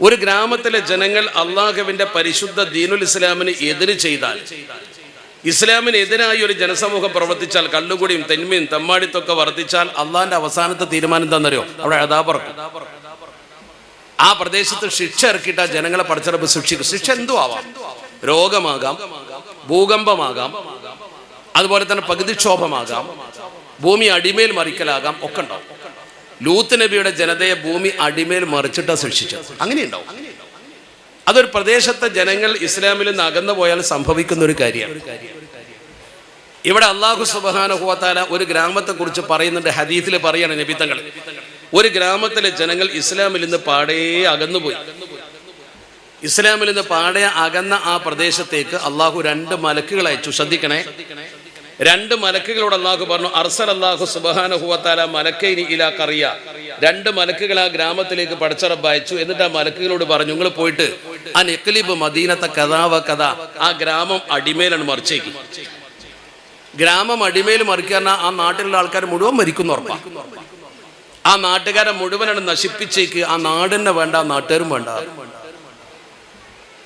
ഒരു ഗ്രാമത്തിലെ ജനങ്ങൾ അള്ളാഹുവിന്റെ പരിശുദ്ധ ദീനുൽ ഇസ്ലാമിന് എതിര് ചെയ്താൽ ഇസ്ലാമിനെതിരായി ഒരു ജനസമൂഹം പ്രവർത്തിച്ചാൽ കള്ളുകൂടിയും തെന്മയും തെമ്മാടിത്തൊക്കെ വർദ്ധിച്ചാൽ അള്ളാഹിന്റെ അവസാനത്തെ തീരുമാനം എന്താണെന്നറിയോ? അവിടെ അതാപറക്കും ആ പ്രദേശത്ത് ശിക്ഷ ഇറക്കിയിട്ട് ആ ജനങ്ങളെ പഠിച്ചറപ്പ് ശിക്ഷിക്കും. ശിക്ഷ എന്തു ആവാം രോഗമാകാം ഭൂകമ്പമാകാം അതുപോലെ തന്നെ പകുതിക്ഷോഭമാകാം ഭൂമി അടിമേൽ മറിക്കലാകാം ഒക്കെ ഉണ്ടാവും. ലൂത്ത് നബിയുടെ ജനതയെ ഭൂമി അടിമേൽ മറിച്ചിട്ടാ ശിക്ഷിച്ചത് അങ്ങനെയുണ്ടാവും. അതൊരു പ്രദേശത്തെ ജനങ്ങൾ ഇസ്ലാമിൽ നിന്ന് അകന്നു പോയാൽ സംഭവിക്കുന്ന ഒരു കാര്യമാണ്. ഇവിടെ അള്ളാഹു സുബാനുഹുവത്താല ഒരു ഗ്രാമത്തെ കുറിച്ച് പറയുന്നുണ്ട് ഹദീസിൽ പറയാണ് നബിത്തങ്ങൾ ഒരു ഗ്രാമത്തിലെ ജനങ്ങൾ ഇസ്ലാമിൽ നിന്ന് പാടേ അകന്നുപോയി. ഇസ്ലാമിൽ നിന്ന് പാടെ അകന്ന ആ പ്രദേശത്തേക്ക് അള്ളാഹു രണ്ട് മലക്കുകൾ അയച്ചു. ശ്രദ്ധിക്കണേ. രണ്ട് മലക്കുകളോട് അള്ളാഹു പറഞ്ഞു അർസൽ അള്ളാഹു സുബാനുഹുവത്താല മലക്കൈനി ഇല കറിയ രണ്ട് മലക്കുകൾ ആ ഗ്രാമത്തിലേക്ക് പടച്ചറബ് അയച്ചു. എന്നിട്ട് ആ മലക്കുകളോട് പറഞ്ഞു നിങ്ങൾ പോയിട്ട് ആ നെക്ലിബ് മദീനത്തെ കഥാവ കഥ ആ ഗ്രാമം അടിമേലാണ് മറിച്ചേക്ക്. ഗ്രാമം അടിമയിൽ മറിക്കാൻ ആ നാട്ടിലുള്ള ആൾക്കാർ മുഴുവൻ മരിക്കുന്നു ഉറപ്പാണ് ആ നാട്ടുകാരെ മുഴുവനാണ് നശിപ്പിച്ചേക്ക്. ആ നാടിനെ വേണ്ട നാട്ടുകാരും വേണ്ട.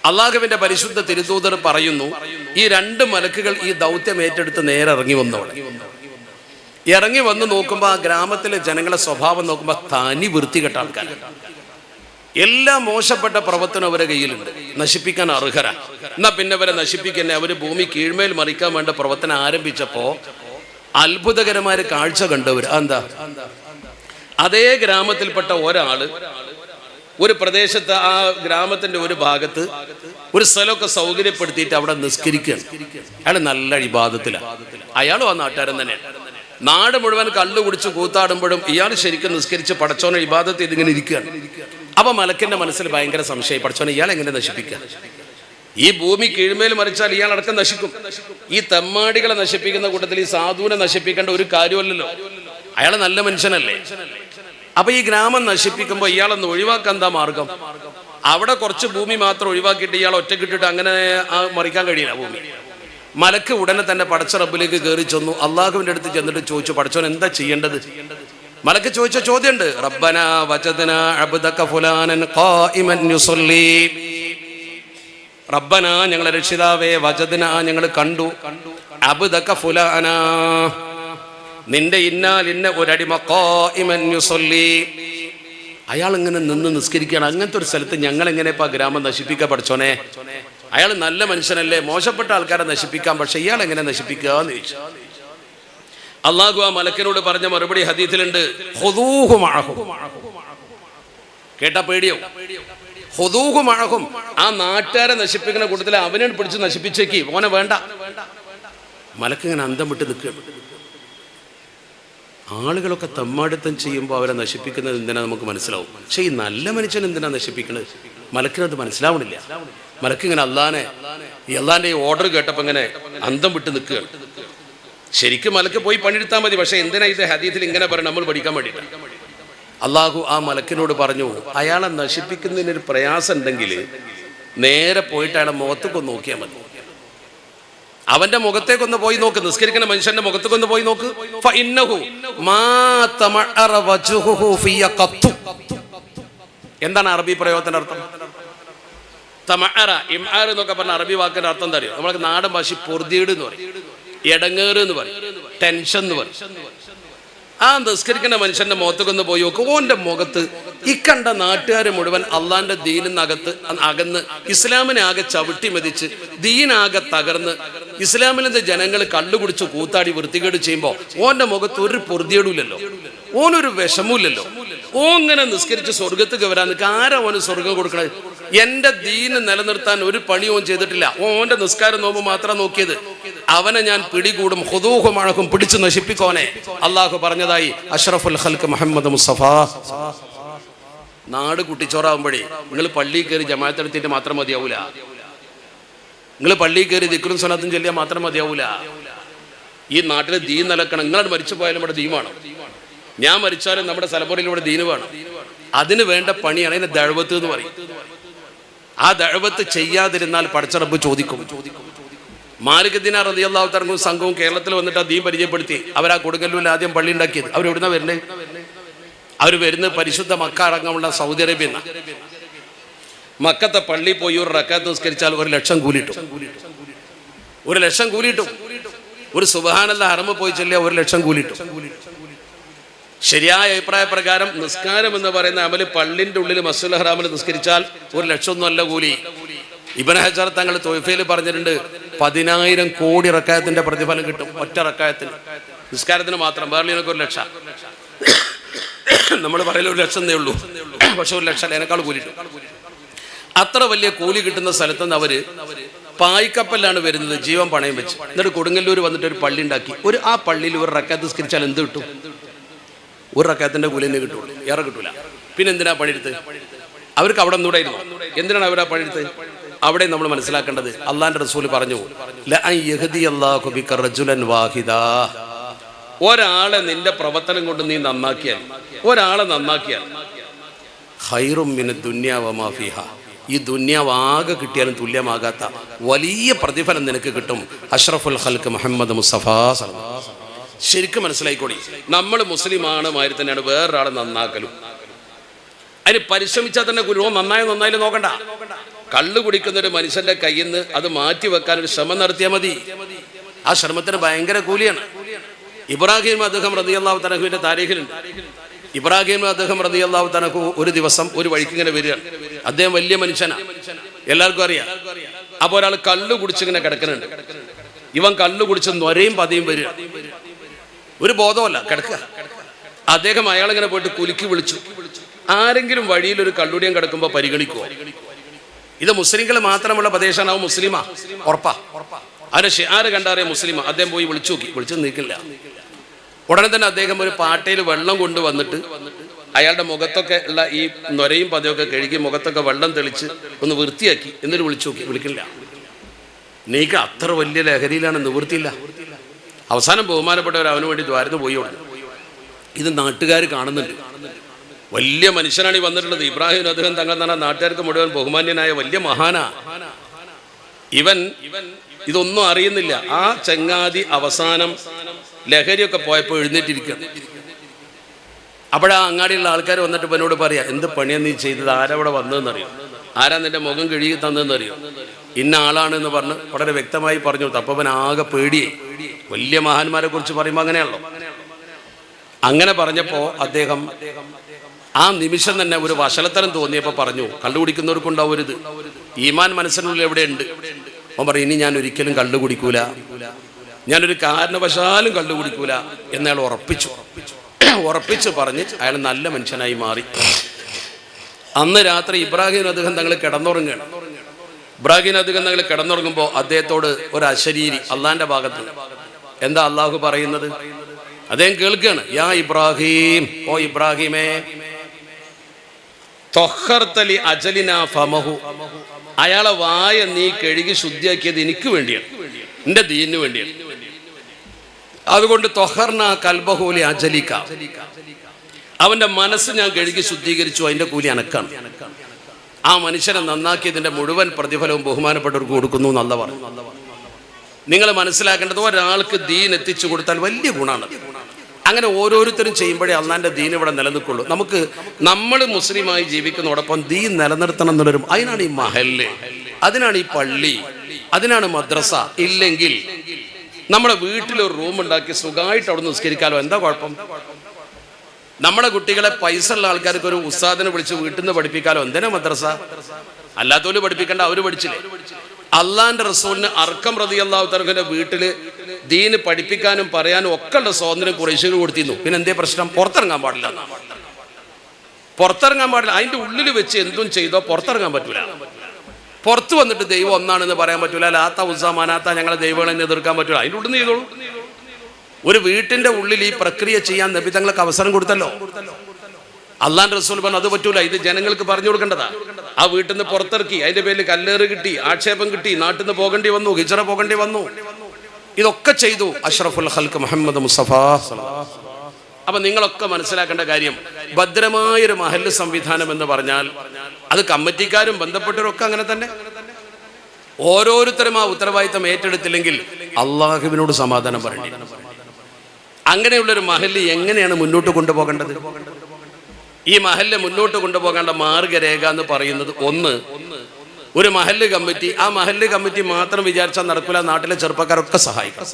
അള്ളാഹുവിന്റെ പരിശുദ്ധ തിരുതൂതർ പറയുന്നു ഈ രണ്ട് മലക്കുകൾ ഈ ദൗത്യം ഏറ്റെടുത്ത് നേരെ ഇറങ്ങി വന്നവിടെ ഇറങ്ങി വന്ന് നോക്കുമ്പോൾ ആ ഗ്രാമത്തിലെ ജനങ്ങളെ സ്വഭാവം നോക്കുമ്പോൾ തനി വൃത്തികെട്ട ആൾക്കാർ എല്ലാ മോശപ്പെട്ട പ്രവർത്തനം അവരുടെ കയ്യിലുണ്ട്. നശിപ്പിക്കാൻ അർഹര. എന്നാ പിന്നെ അവരെ നശിപ്പിക്കുന്ന? അവർ ഭൂമി കീഴ്മേൽ മറിക്കാൻ വേണ്ട പ്രവർത്തനം ആരംഭിച്ചപ്പോ അത്ഭുതകരമായ കാഴ്ച കണ്ടവർ എന്താ അതേ ഗ്രാമത്തിൽപ്പെട്ട ഒരാൾ ഒരു പ്രദേശത്ത് ആ ഗ്രാമത്തിന്റെ ഒരു ഭാഗത്ത് ഒരു സ്ഥലമൊക്കെ സൗകര്യപ്പെടുത്തിയിട്ട് അവിടെ നിസ്കരിക്കുകയാണ്. അയാൾ നല്ല ഇബാദത്തിലാണ് അയാളും ആ നാട്ടുകാരൻ തന്നെയാണ് നാട് മുഴുവൻ കള്ളു കുടിച്ച് കൂത്താടുമ്പോഴും ഇയാൾ ശരിക്കും നിസ്കരിച്ച് പടച്ചോനെ ഇബാദത്ത് ഇതിങ്ങനെ ഇരിക്കുകയാണ്. അപ്പൊ മലക്കിന്റെ മനസ്സിൽ ഭയങ്കര സംശയം പടച്ചോനെ ഇയാൾ എങ്ങനെ നശിപ്പിക്കുക? ഈ ഭൂമി കീഴ്മേൽ മറിച്ചാൽ ഇയാൾ അടക്കം നശിക്കും. ഈ തെമ്മാടികളെ നശിപ്പിക്കുന്ന കൂട്ടത്തിൽ ഈ സാധുവിനെ നശിപ്പിക്കേണ്ട ഒരു കാര്യമല്ലല്ലോ അയാൾ നല്ല മനുഷ്യനല്ലേ? അപ്പൊ ഈ ഗ്രാമം നശിപ്പിക്കുമ്പോൾ ഇയാളൊന്ന് ഒഴിവാക്കാൻ എന്താ മാർഗം? അവിടെ കുറച്ച് ഭൂമി മാത്രം ഒഴിവാക്കിയിട്ട് ഇയാൾ ഒറ്റക്കിട്ടിട്ട് അങ്ങനെ മറിക്കാൻ കഴിയില്ല ഭൂമി. മലക്ക് ഉടനെ തന്നെ പടച്ച റബ്ബിലേക്ക് കയറി ചെന്നു. അള്ളാഹുവിന്റെ അടുത്ത് ചെന്നിട്ട് ചോദിച്ചു പടച്ചോൻ എന്താ ചെയ്യേണ്ടത്? മലക്ക് ചോദിച്ച ചോദ്യമുണ്ട്. റബ്ബന വചദന അബ്ദക ഫുലാനൻ ഖായിമൻ യുസല്ലി. റബ്ബന ഞങ്ങളെ രക്ഷിതാവേ വചദന ഞങ്ങൾ കണ്ടു. അബ്ദക ഫുലാന നിന്റെ ഇന്നാൽ ഇന്ന ഒരടിമ ഖായിമൻ യുസല്ലി. അയാൾ ഇങ്ങനെ നിന്ന് നിസ്കരിക്കുകയാണ്. അങ്ങനത്തെ ഒരു സ്ഥലത്ത് ഞങ്ങൾ എങ്ങനെ ഇപ്പൊ ഗ്രാമം നശിപ്പിക്കാൻ പഠിച്ചോനെ? അയാൾ നല്ല മനുഷ്യനല്ലേ മോശപ്പെട്ട ആൾക്കാരെ നശിപ്പിക്കാം പക്ഷെ ഇയാൾ എങ്ങനെ നശിപ്പിക്കുക എന്ന് ചോദിച്ചു. അള്ളാഹു ആ മലക്കനോട് പറഞ്ഞ മറുപടി ഹദീത്തിലുണ്ട് കേട്ട പേടിയോ? മഴകും ആ നാട്ടുകാരെ നശിപ്പിക്കുന്ന കൂട്ടത്തിൽ അവനെ പിടിച്ച് നശിപ്പിച്ചേക്ക്. ഓനെ വേണ്ട. മലക്കിങ്ങനെ അന്തം വിട്ട് നിൽക്കുകയാണ്. ആളുകളൊക്കെ തമ്മാടിത്തം ചെയ്യുമ്പോൾ അവരെ നശിപ്പിക്കുന്നത് എന്തിനാ നമുക്ക് മനസ്സിലാവും? പക്ഷെ ഈ നല്ല മനുഷ്യൻ എന്തിനാ നശിപ്പിക്കുന്നത് മലക്കിനത് മനസ്സിലാവണില്ല. മലക്കിങ്ങനെ അള്ളാനെ ഈ അല്ലാന്റെ ഈ ഓർഡർ കേട്ടപ്പോൾ ഇങ്ങനെ അന്തം വിട്ട് നിൽക്കുകയാണ്. ശരിക്കും മലക്ക് പോയി പണിയെടുത്താൽ മതി പക്ഷെ എന്തിനാ ഇത് ഹദീത്തിൽ ഇങ്ങനെ പറയണം നമ്മൾ പഠിക്കാൻ വേണ്ടി അള്ളാഹു ആ മലക്കിനോട് പറഞ്ഞു അയാളെ നശിപ്പിക്കുന്നതിനൊരു പ്രയാസം ഉണ്ടെങ്കിൽ നേരെ പോയിട്ട് അയാളെ മുഖത്തൊക്കെ നോക്കിയാൽ മതി. അവന്റെ മുഖത്തേക്കൊന്ന് പോയി നോക്ക്. നിസ്കരിക്കുന്ന മനുഷ്യന്റെ മുഖത്തേക്കൊന്ന് പോയി നോക്ക്. എന്താണ് അറബി പ്രയോഗത്തിന്റെ അർത്ഥം? തമഅറ ഇംആർ എന്നൊക്കെ പറഞ്ഞ അറബി വാക്കിന്റെ അർത്ഥം എന്താ അറിയോ? നമ്മൾക്ക് നാടൻ ഭാഷ പൊറുതിയേട് എന്ന് പറയും. എടങ്ങേറ് എന്ന് പറയും. ടെൻഷൻ എന്ന് പറയും. ആ നിസ്കരിക്കുന്ന മനുഷ്യന്റെ മുഖത്തേക്കൊന്ന് പോയി നോക്ക്. ഓന്റെ മുഖത്ത് ഇക്കണ്ട നാട്ടുകാരെ മുഴുവൻ അള്ളാന്റെ ദീനിനകത്ത് അകന്ന് ഇസ്ലാമിനെ ആകെ ചവിട്ടി മതിച്ച് ദീനാകെ തകർന്ന് ഇസ്ലാമിൽ നിന്ന് ജനങ്ങൾ കള്ളുകുടിച്ച് കൂത്താടി വൃത്തികേട് ചെയ്യുമ്പോൾ ഓന്റെ മുഖത്ത് ഒരു പൊറുതിയേടില്ലല്ലോ ഓനൊരു വിഷമമില്ലല്ലോ ഓ ഇങ്ങനെ നിസ്കരിച്ച് സ്വർഗത്തേക്ക് വരാൻ നിൽക്കുക ആരാ ഓന് സ്വർഗം കൊടുക്കണത്? എന്റെ ദീന് നിലനിർത്താൻ ഒരു പണി ഓൻ ചെയ്തിട്ടില്ല. ഓന്റെ നിസ്കാരം നോമ്പ് മാത്രം നോക്കിയത്. അവനെ ഞാൻ പിടികൂടും ഹുദൂഹും അഴകും പിടിച്ചു നശിപ്പിക്കോനെ അള്ളാഹു പറഞ്ഞതായി അഷ്റഫുൽ ഹൽക്ക് മുഹമ്മദ് മുസ്തഫ. നാട് കുട്ടിച്ചോറാവുമ്പോഴേ നിങ്ങൾ പള്ളിയിൽ കയറി ജമാഅത്തെടുത്തിട്ട് മാത്രം മതിയാവൂല. നിങ്ങൾ പള്ളിയിൽ കയറി ദിക്റും സ്വലാത്തും ചൊല്ലിയാൽ മാത്രം മതിയാവൂല. ഈ നാട്ടിലെ ദീൻ നിലക്കണം നിങ്ങളാണ് മരിച്ചു പോയാലും ഇവിടെ വേണം. ഞാൻ മരിച്ചാലും നമ്മുടെ തലമുറയിൽ ഇവിടെ ദീന് വേണം. അതിന് വേണ്ട പണിയാണ് അതിന്റെ ദഴവത്ത് എന്ന് പറയും. ആ ദഴവത്ത് ചെയ്യാതിരുന്നാൽ പടച്ചടപ്പ് ചോദിക്കും. മാലികദിന റതിയല്ലാഹു തർക്കും സംഘവും കേരളത്തിൽ വന്നിട്ട് ആ ദീൻ പരിചയപ്പെടുത്തി. അവർ ആ കൊടുങ്ങല്ലൂരിൽ ആദ്യം പള്ളി ഉണ്ടാക്കിയത്. അവരെവിടുന്ന വരുന്നത്? അവർ വരുന്നത് പരിശുദ്ധ മക്ക അടങ്ങമുള്ള സൗദി അറേബ്യ മക്കത്തെ പള്ളി പോയി ഒരു റക്കാത്ത് നിസ്കരിച്ചാൽ ഒരു ലക്ഷം കൂലിട്ടും ഒരു ലക്ഷം കൂലിട്ടും ഒരു സുബഹാനല്ല ഹറമ പോയി ചെല്ലിയ ഒരു ലക്ഷം കൂലിട്ടും ശരിയായ അഭിപ്രായ പ്രകാരം നിസ്കാരം എന്ന് പറയുന്ന അമൽ പള്ളിന്റെ ഉള്ളിൽ മസ്സുൽ ഹറാമിൽ നിസ്കരിച്ചാൽ ഒരു ലക്ഷം ഒന്നും അല്ല കൂലി. ഇബൻ ഹജാർ തങ്ങൾ തൊയ്ഫയിൽ പറഞ്ഞിട്ടുണ്ട് പതിനായിരം കോടി റക്കായത്തിന്റെ പ്രതിഫലം കിട്ടും ഒറ്റ റക്കായത്തിന്. നിസ്കാരത്തിന് മാത്രം വേറെ ഒരു ലക്ഷം. നമ്മൾ പറയല ഒരു ലക്ഷം എന്നേ ഉള്ളൂ. പക്ഷെ ഒരു ലക്ഷം അതിനേക്കാൾ കൂലിട്ടും അത്ര വലിയ കൂലി കിട്ടുന്ന സ്ഥലത്ത് നിന്ന് അവർ പായ്ക്കപ്പലിലാണ് വരുന്നത് ജീവൻ പണയം വെച്ച്. എന്നിട്ട് കൊടുങ്ങല്ലൂർ വന്നിട്ട് ഒരു പള്ളി ഉണ്ടാക്കി. ഒരു ആ പള്ളിയിൽ ഒരു റക്കാത്ത് സ്കരിച്ചാൽ എന്ത് കിട്ടും? ഒരു റക്കാത്തിന്റെ കൂലി തന്നെ കിട്ടുള്ളൂ ഏറെ കിട്ടൂല. പിന്നെ എന്തിനാ പണിയെടുത്ത്? അവർക്ക് അവിടെ നിന്നൂടായിരുന്നു എന്തിനാണ് അവരാ പണിയെടുത്ത്? അവിടെ നമ്മൾ മനസ്സിലാക്കേണ്ടത് അള്ളാന്റെ റസൂൽ പറഞ്ഞു. ഒരാളെ നിന്റെ പ്രവർത്തനം കൊണ്ട് നീ നന്നാക്കിയാൽ ഒരാളെ നന്നാക്കിയാൽ ഹൈറും മിന മാഫിഹ ഈ ദുന്യാവാകെ കിട്ടിയാലും തുല്യമാകാത്ത വലിയ പ്രതിഫലം നിനക്ക് കിട്ടും. അഷ്റഫുൽ ഹൽക്ക് മുഹമ്മദ് മുസ്തഫ. ശരിക്കും മനസ്സിലായിക്കോടി നമ്മൾ മുസ്ലിമാണ് മാതിരി തന്നെയാണ് വേറൊരാളെ നന്നാക്കലും. അതിന് പരിശ്രമിച്ചാൽ തന്നെ ഗുരുവോ നന്നായി നന്നായി നോക്കണ്ട. കള്ളു കുടിക്കുന്ന ഒരു മനുഷ്യന്റെ കയ്യിൽ നിന്ന് അത് മാറ്റി വെക്കാൻ ഒരു ശ്രമം നടത്തിയാൽ മതി. ആ ശ്രമത്തിന് ഭയങ്കര കൂലിയാണ്. ഇബ്രാഹിം അദ്ദേഹം റതിയല്ലാഹു തനഹുവിന്റെ താരീഖിലുണ്ട്. ഇബ്രാഹിം അദ്ദേഹം റതിയല്ലാഹു തനഹു ഒരു ദിവസം ഒരു വഴിക്ക് ഇങ്ങനെ വരികയാണ്. അദ്ദേഹം വലിയ മനുഷ്യനാ. എല്ലാവർക്കും അറിയാം. അപ്പോൾ ഒരാൾ കള്ളു കുടിച്ചിങ്ങനെ കിടക്കുന്നുണ്ട്. ഇവൻ കള്ളു കുടിച്ച് നൊരയും പതിയും വരിക. ഒരു ബോധമല്ല കിടക്കുക. അദ്ദേഹം അയാളിങ്ങനെ പോയിട്ട് കുലുക്കി വിളിച്ചു. ആരെങ്കിലും വഴിയിൽ ഒരു കള്ളുടിയം കിടക്കുമ്പോൾ പരിഗണിക്കുമോ ഇത് മുസ്ലിങ്ങൾ മാത്രമുള്ള പ്രദേശമാണ് അവൻ മുസ്ലിമാ. ഉറപ്പാ. ആരെ ഷിയാറ് കണ്ടാറിയ മുസ്ലിമാ? അദ്ദേഹം പോയി വിളിച്ചു നോക്കി. വിളിച്ചു നിൽക്കില്ല ഉടനെ തന്നെ അദ്ദേഹം ഒരു പാട്ടയിൽ വെള്ളം കൊണ്ടുവന്നിട്ട് അയാളുടെ മുഖത്തൊക്കെ ഉള്ള ഈ നൊരയും പതയൊക്കെ കഴുകി മുഖത്തൊക്കെ വെള്ളം തെളിച്ച് ഒന്ന് വൃത്തിയാക്കി എന്നിട്ട് വിളിച്ചു നോക്കി. വിളിക്കില്ല. നീക്ക് അത്ര വലിയ ലഹരിയിലാണ് നിവൃത്തിയില്ല. അവസാനം ബഹുമാനപ്പെട്ടവർ അവന് വേണ്ടി ദ്വാരത്ത് പോയി ഉടനെ ഇത് നാട്ടുകാർ കാണുന്നുണ്ട്. വലിയ മനുഷ്യനാണ് ഈ വന്നിട്ടുള്ളത്. ഇബ്രാഹിം അദ്ദേഹം തങ്ങൾ തന്നെ നാട്ടുകാർക്ക് മുഴുവൻ ബഹുമാന്യനായ വലിയ മഹാനാ. ഇവൻ ഇതൊന്നും അറിയുന്നില്ല. ആ ചങ്ങാതി അവസാനം ലഹരിയൊക്കെ പോയപ്പോൾ എഴുന്നേറ്റിരിക്കുകയാണ്. അപ്പോഴാ അങ്ങാടിയുള്ള ആൾക്കാർ വന്നിട്ട് എന്നോട് പറയാം എന്ത് പണിയാണ് നീ ചെയ്തത്? ആരവിടെ വന്നതെന്നറിയോ? ആരാ നിന്റെ മുഖം കഴുകി തന്നതെന്നറിയോ? ഇന്ന ആളാണെന്ന് പറഞ്ഞ് വളരെ വ്യക്തമായി പറഞ്ഞു. തപ്പവൻ ആകെ പേടിയെ വലിയ മഹാന്മാരെ കുറിച്ച് പറയുമ്പോൾ അങ്ങനെയാണല്ലോ. അങ്ങനെ പറഞ്ഞപ്പോ അദ്ദേഹം ആ നിമിഷം തന്നെ ഒരു വഷളത്തരം തോന്നിയപ്പോ പറഞ്ഞു കള്ളു കുടിക്കുന്നവർക്കുണ്ടാവും ഒരു ഇത് ഈമാൻ മനസ്സിനുള്ളിൽ എവിടെയുണ്ട്? അവൻ പറയും ഇനി ഞാൻ ഒരിക്കലും കള്ളു കുടിക്കൂല ഞാനൊരു കാരണവശാലും കള്ളു കുടിക്കൂല എന്നയാൾ ഉറപ്പിച്ചു ഉറപ്പിച്ച്. പറഞ്ഞ് അയാൾ നല്ല മനുഷ്യനായി മാറി. അന്ന് രാത്രി ഇബ്രാഹിം അദ്ദേഹം തങ്ങൾ കിടന്നുറങ്ങുകയാണ്. ഇബ്രാഹിം അദ്ദേഹം തങ്ങൾ കിടന്നുറങ്ങുമ്പോൾ അദ്ദേഹത്തോട് ഒരു അശരീരി അള്ളാന്റെ ഭാഗത്ത് എന്താ അള്ളാഹു പറയുന്നത്? അദ്ദേഹം കേൾക്കുകയാണ് യാ ഇബ്രാഹിം ഓ ഇബ്രാഹിമേ തൊഹർത്തലി അജലിന ഫമഹു. അയാളെ വായ നീ കഴുകി ശുദ്ധിയാക്കിയത് എനിക്ക് വേണ്ടിയാണ് എന്റെ ദീനിന് വേണ്ടിയാണ്. അതുകൊണ്ട് തൊഹർന കൽബഹൂലി അജലിക്ക. അവന്റെ മനസ്സ് ഞാൻ കഴുകി ശുദ്ധീകരിച്ചു അതിന്റെ കൂലി അനക്കാണ്. ആ മനുഷ്യനെ നന്നാക്കിയതിന്റെ മുഴുവൻ പ്രതിഫലവും ബഹുമാനപ്പെട്ടവർക്ക് കൊടുക്കുന്നു എന്നല്ല പറഞ്ഞു നിങ്ങൾ മനസ്സിലാക്കേണ്ടത് ഒരാൾക്ക് ദീൻ എത്തിച്ചു കൊടുത്താൽ വലിയ ഗുണമാണ്. അങ്ങനെ ഓരോരുത്തരും ചെയ്യുമ്പോഴേ അള്ളാന്റെ ദീൻ ഇവിടെ നിലനിൽക്കുള്ളൂ. നമുക്ക് നമ്മൾ മുസ്ലിമായി ജീവിക്കുന്നതോടൊപ്പം ദീൻ നിലനിർത്തണം എന്നുള്ളൊരു അതിനാണ് ഈ മഹല്ല്. അതിനാണ് ഈ പള്ളി. അതിനാണ് മദ്രസ. ഇല്ലെങ്കിൽ നമ്മുടെ വീട്ടിൽ ഒരു റൂം ഉണ്ടാക്കി സുഖമായിട്ട് അവിടെ നിസ്കരിക്കാലോ? എന്താ കുഴപ്പം? നമ്മുടെ കുട്ടികളെ പൈസ ഉള്ള ആൾക്കാർക്ക് ഒരു ഉസ്താദിനെ വിളിച്ച് വീട്ടിൽ നിന്ന് പഠിപ്പിക്കാലോ? എന്തിനാ മദ്രസ? അല്ലാത്തവര് പഠിപ്പിക്കണ്ട അവർ പഠിച്ചില്ലേ? അള്ളാന്റെ റസൂലിന് അർക്കം പ്രതി അള്ളാഹു വീട്ടിൽ ദീന് പഠിപ്പിക്കാനും പറയാനും ഒക്കെ ഉള്ള സ്വാതന്ത്ര്യം കുറേശ്ശേരി കൊടുത്തിരുന്നു. പിന്നെ എന്തേ പ്രശ്നം? പുറത്തിറങ്ങാൻ പാടില്ല. പുറത്തിറങ്ങാൻ പാടില്ല. അതിന്റെ ഉള്ളിൽ വെച്ച് എന്തും ചെയ്തോ പുറത്തിറങ്ങാൻ പറ്റൂല. പുറത്ത് വന്നിട്ട് ദൈവം ഒന്നാണെന്ന് പറയാൻ പറ്റൂല. ലാത്ത ഉസാമാനാത്ത ഞങ്ങളെ ദൈവങ്ങളെ എതിർക്കാൻ പറ്റൂല. അതിന്റെ ഉള്ളിൽ നിന്ന് ചെയ്തോളൂ ഒരു വീട്ടിന്റെ ഉള്ളിൽ ഈ പ്രക്രിയ ചെയ്യാൻ നബി തങ്ങൾക്ക് അവസരം കൊടുത്തല്ലോ. അള്ളാൻ റസൂൽ പറഞ്ഞു അത് പറ്റൂല ഇത് ജനങ്ങൾക്ക് പറഞ്ഞു കൊടുക്കേണ്ടതാ. ആ വീട്ടിൽ നിന്ന് പുറത്തിറക്കി അതിന്റെ പേരിൽ കല്ലേറ് കിട്ടി ആക്ഷേപം കിട്ടി നാട്ടിൽ നിന്ന് പോകേണ്ടി വന്നു ഹിജറ പോകേണ്ടി വന്നു. ഇതൊക്കെ ചെയ്തു അഷ്റഫുൽ ഹൽക്ക് മുഹമ്മദ് മുസ്തഫ. അപ്പൊ നിങ്ങളൊക്കെ മനസ്സിലാക്കേണ്ട കാര്യം ഭദ്രമായൊരു മഹല്ല് സംവിധാനം എന്ന് പറഞ്ഞാൽ അത് കമ്മിറ്റിക്കാരും ബന്ധപ്പെട്ടവരൊക്കെ അങ്ങനെ തന്നെ. ഓരോരുത്തരും ആ ഉത്തരവാദിത്തം ഏറ്റെടുത്തില്ലെങ്കിൽ അള്ളാഹുവിനോട് സമാധാനം പറയണം അങ്ങനെയുള്ളൊരു മഹൽ എങ്ങനെയാണ് മുന്നോട്ട് കൊണ്ടുപോകേണ്ടത്? ഈ മഹല്ല് മുന്നോട്ട് കൊണ്ടുപോകേണ്ട മാർഗരേഖ എന്ന് പറയുന്നത് ഒന്ന് ഒരു മഹല്ല് കമ്മിറ്റി ആ മഹല്ല് കമ്മിറ്റി മാത്രം വിചാരിച്ചാൽ നടക്കില്ല നാട്ടിലെ ചെറുപ്പക്കാരൊക്കെ സഹായിക്കും.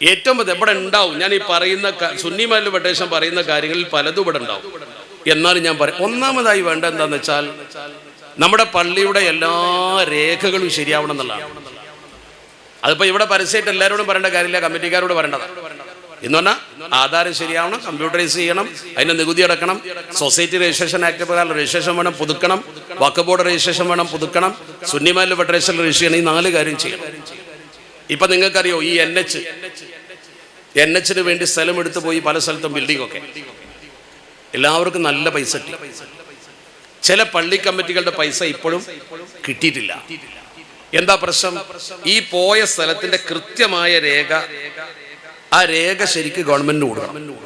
ഏറ്റവും എവിടെ ഉണ്ടാവും? ഞാൻ ഈ പറയുന്ന സുന്നി മഹല്ല് ഫെഡറേഷൻ പറയുന്ന കാര്യങ്ങളിൽ പലതും ഇവിടെ ഉണ്ടാവും. എന്നാലും ഞാൻ പറയും ഒന്നാമതായി വേണ്ട എന്താന്ന് വെച്ചാൽ നമ്മുടെ പള്ളിയുടെ എല്ലാ രേഖകളും ശരിയാവണം എന്നുള്ളതാണ്. അതിപ്പോ ഇവിടെ പരസ്യമായിട്ട് എല്ലാവരോടും പറയേണ്ട കാര്യമില്ല കമ്മിറ്റിക്കാരോട് പറയേണ്ടതാണ്. എന്ന് പറഞ്ഞാൽ ആധാരം ശരിയാവണം കമ്പ്യൂട്ടറൈസ് ചെയ്യണം അതിന് നികുതി അടക്കണം സൊസൈറ്റി രജിസ്ട്രേഷൻ ആക്ട് പ്രകാരം രജിസ്ട്രേഷൻ വേണം പുതുക്കണം വക്ക് ബോർഡ് രജിസ്ട്രേഷൻ വേണം പുതുക്കണം സുന്നിമാലി ഫെഡറേഷൻ ചെയ്യണം ഈ നാല് കാര്യം ചെയ്യണം. ഇപ്പൊ നിങ്ങൾക്കറിയോ ഈ എൻ എച്ച് എൻ എച്ചിന് വേണ്ടി സ്ഥലം എടുത്തു പോയി പല സ്ഥലത്തും ബിൽഡിംഗ് ഒക്കെ. എല്ലാവർക്കും നല്ല പൈസ കിട്ടി. ചില പള്ളി കമ്മിറ്റികളുടെ പൈസ ഇപ്പോഴും കിട്ടിയിട്ടില്ല. എന്താ പ്രശ്നം? ഈ പോയ സ്ഥലത്തിന്റെ കൃത്യമായ രേഖ ആ രേഖ ശരിക്ക് ഗവൺമെന്റിന് കൊടുക്കണം.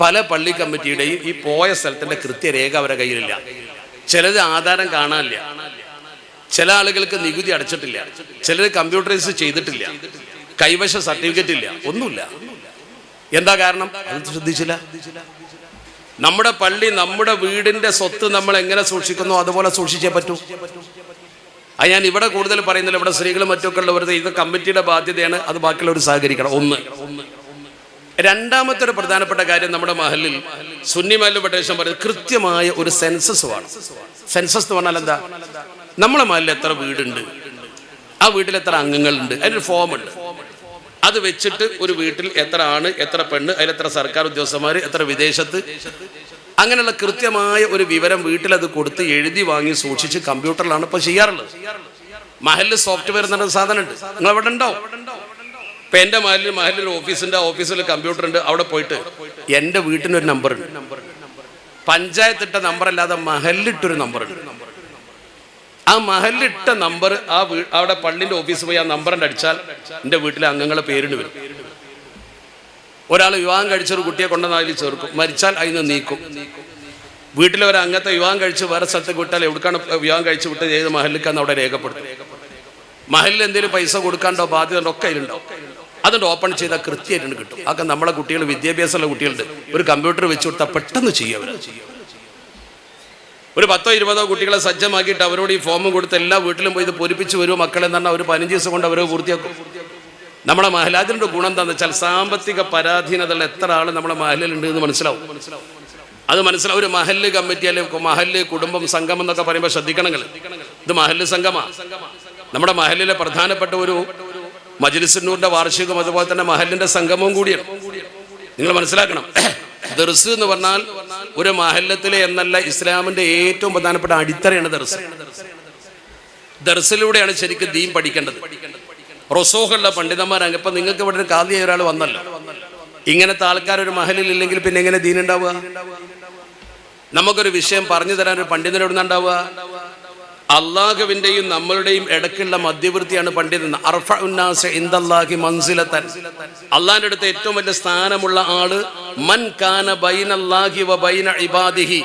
പല പള്ളി കമ്മിറ്റിയുടെയും ഈ പോയ സ്ഥലത്തിന്റെ കൃത്യ രേഖ അവരുടെ കയ്യിലില്ല. ചിലത് ആധാരം കാണാനില്ല. ചില ആളുകൾക്ക് നികുതി അടച്ചിട്ടില്ല. ചിലർ കമ്പ്യൂട്ടറൈസ് ചെയ്തിട്ടില്ല. കൈവശ സർട്ടിഫിക്കറ്റ് ഇല്ല. ഒന്നുമില്ല. എന്താ കാരണം? അത് ശ്രദ്ധിച്ചില്ല. നമ്മുടെ പള്ളി നമ്മുടെ വീടിന്റെ സ്വത്ത് നമ്മൾ എങ്ങനെ സൂക്ഷിക്കുന്നു? അതുപോലെ സൂക്ഷിച്ചേ പറ്റൂ. അത് ഞാൻ ഇവിടെ കൂടുതൽ പറയുന്നില്ല. ഇവിടെ സ്ത്രീകളും മറ്റൊക്കെ ഉള്ളവർ ഇത് കമ്മിറ്റിയുടെ ബാധ്യതയാണ്. അത് ബാക്കിയുള്ളവർ സഹകരിക്കണം. ഒന്ന്. രണ്ടാമത്തെ ഒരു പ്രധാനപ്പെട്ട കാര്യം നമ്മുടെ മഹലിൽ സുന്നി ഫെഡറേഷൻ പറയുന്നത് കൃത്യമായ ഒരു സെൻസസ് വേണം. സെൻസസ് എന്ന് പറഞ്ഞാൽ എന്താ? നമ്മളെ മഹലിൽ എത്ര വീടുണ്ട്? ആ വീട്ടിൽ എത്ര അംഗങ്ങളുണ്ട്? അതിനൊരു ഫോമുണ്ട് അത് വെച്ചിട്ട് ഒരു വീട്ടിൽ എത്ര ആണ് എത്ര പെണ്ണ് അതിൽ എത്ര സർക്കാർ ഉദ്യോഗസ്ഥന്മാർ എത്ര വിദേശത്ത്? അങ്ങനെയുള്ള കൃത്യമായ ഒരു വിവരം വീട്ടിൽ അത് കൊടുത്ത് എഴുതി വാങ്ങി സൂക്ഷിച്ച് കമ്പ്യൂട്ടറിലാണ് ഇപ്പൊ ചെയ്യാറുള്ളത്. മഹലിൽ സോഫ്റ്റ്വെയർ എന്നൊരു സാധനം ഉണ്ട് നിങ്ങൾ അവിടെ ഉണ്ടാവും ഇപ്പൊ എന്റെ മഹലിൽ മഹലിൽ ഓഫീസിന്റെ ഓഫീസിൽ കമ്പ്യൂട്ടർ ഉണ്ട് അവിടെ പോയിട്ട് എന്റെ വീട്ടിനൊരു നമ്പർ ഉണ്ട്. പഞ്ചായത്തിട്ട നമ്പർ അല്ലാതെ മഹലിട്ടൊരു നമ്പർ ഉണ്ട്. ആ മഹലിട്ട നമ്പർ ആ അവിടെ പള്ളിന്റെ ഓഫീസിൽ പോയി ആ നമ്പർ അടിച്ചാൽ എന്റെ വീട്ടിലെ അംഗങ്ങളെ പേരിന് വരും. ഒരാൾ വിവാഹം കഴിച്ചൊരു കുട്ടിയെ കൊണ്ടുവന്ന അതിൽ ചേർക്കും. മരിച്ചാൽ അതിന് നീക്കും. വീട്ടിലെ ഒരു അംഗത്തെ വിവാഹം കഴിച്ച് വേറെ സ്ഥലത്തേക്ക് വിട്ടാൽ എവിടേക്കാണ് വിവാഹം കഴിച്ച് വിട്ട് ഏത് മഹലിലേക്കാന്ന് അവിടെ രേഖപ്പെടുത്തും മഹലിൽ എന്തെങ്കിലും പൈസ കൊടുക്കാണ്ടോ ബാധ്യത ഒക്കെ അതിലുണ്ടോ അതുകൊണ്ട് ഓപ്പൺ ചെയ്താൽ കൃത്യമായിട്ടുണ്ട് കിട്ടും. അതൊക്കെ നമ്മളെ കുട്ടികൾ വിദ്യാഭ്യാസമുള്ള കുട്ടികളുണ്ട്. ഒരു കമ്പ്യൂട്ടർ വെച്ച് കൊടുത്താൽ പെട്ടെന്ന് ചെയ്യും അവർ ഒരു പത്തോ ഇരുപതോ കുട്ടികളെ സജ്ജമാക്കിയിട്ട് അവരോട് ഈ ഫോമും കൊടുത്ത് എല്ലാ വീട്ടിലും പോയി ഇത് പൂരിപ്പിച്ച് വരുമോ മക്കളെ എന്ന് പറഞ്ഞാൽ ഒരു പതിനഞ്ച് ദിവസം കൊണ്ട് അവരെ പൂർത്തിയാക്കും. നമ്മുടെ മഹലാജിന്റെ ഗുണം എന്താണെന്ന് വെച്ചാൽ സാമ്പത്തിക പരാധീനതകൾ എത്ര ആൾ നമ്മുടെ മഹലിലുണ്ട് എന്ന് മനസ്സിലാവും. അത് മനസ്സിലാവും. ഒരു മഹല്ല് കമ്മിറ്റി അല്ലെങ്കിൽ മഹല്ല് കുടുംബം സംഘം എന്നൊക്കെ പറയുമ്പോൾ ശ്രദ്ധിക്കണമെങ്കിൽ ഇത് മഹല്ല് സംഘമാണ് നമ്മുടെ മഹലിലെ പ്രധാനപ്പെട്ട ഒരു മജ്ലിസുന്നൂറിന്റെ വാർഷികം അതുപോലെ തന്നെ മഹലിന്റെ സംഗമവും കൂടിയാണ്. നിങ്ങൾ മനസ്സിലാക്കണം. ദർസ് എന്ന് പറഞ്ഞാൽ ഒരു മഹല്ലത്തിലെ എന്നല്ല ഇസ്ലാമിന്റെ ഏറ്റവും പ്രധാനപ്പെട്ട അടിത്തറയാണ് ദർസ്. ദർസിലൂടെയാണ് ശരിക്കും ദീൻ പഠിക്കേണ്ടത്. റൊസോഹുള്ള പണ്ഡിതന്മാരാണ് ഇപ്പൊ നിങ്ങൾക്ക് ഇവിടെ ഒരു കാതിയായ ഒരാൾ വന്നല്ലോ. ഇങ്ങനത്തെ ആൾക്കാർ ഒരു മഹലിൽ ഇല്ലെങ്കിൽ പിന്നെ എങ്ങനെ ദീൻ ഉണ്ടാവുക? നമുക്കൊരു വിഷയം പറഞ്ഞു തരാൻ ഒരു പണ്ഡിതനോട് ഉണ്ടാവുക? അള്ളാഹുവിന്റെയും നമ്മളുടെയും ഇടയ്ക്കുള്ള മധ്യവൃത്തിയാണ് പണ്ഡിതൻ. അർഫ അടുത്ത് ഏറ്റവും വലിയ സ്ഥാനമുള്ള ആൾ മൻ കാന ബൈനല്ലാഹി വ ബൈന ഇബാദിഹി.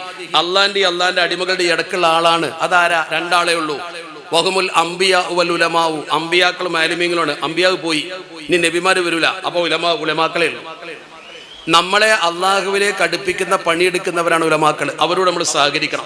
അടിമകളുടെ ഇടക്കുള്ള ആളാണ്. അതാരാ? രണ്ടാളേ ഉള്ളൂ. വഹുമുൽ അംബിയ ഉവൽ ഉലമാവു അമ്പിയാക്കളും ആലിമീങ്ങളുമാണ്. അമ്പിയാവ് പോയി. ഇനി നബിമാര് വരൂല. അപ്പൊ ഉലമാ ഉലമാക്കളെ ഉള്ളൂ. നമ്മളെ അള്ളാഹുവിലേക്ക് അടുപ്പിക്കുന്ന പണിയെടുക്കുന്നവരാണ് ഉലമാക്കൾ അവരോട് നമ്മൾ സഹകരിക്കണം.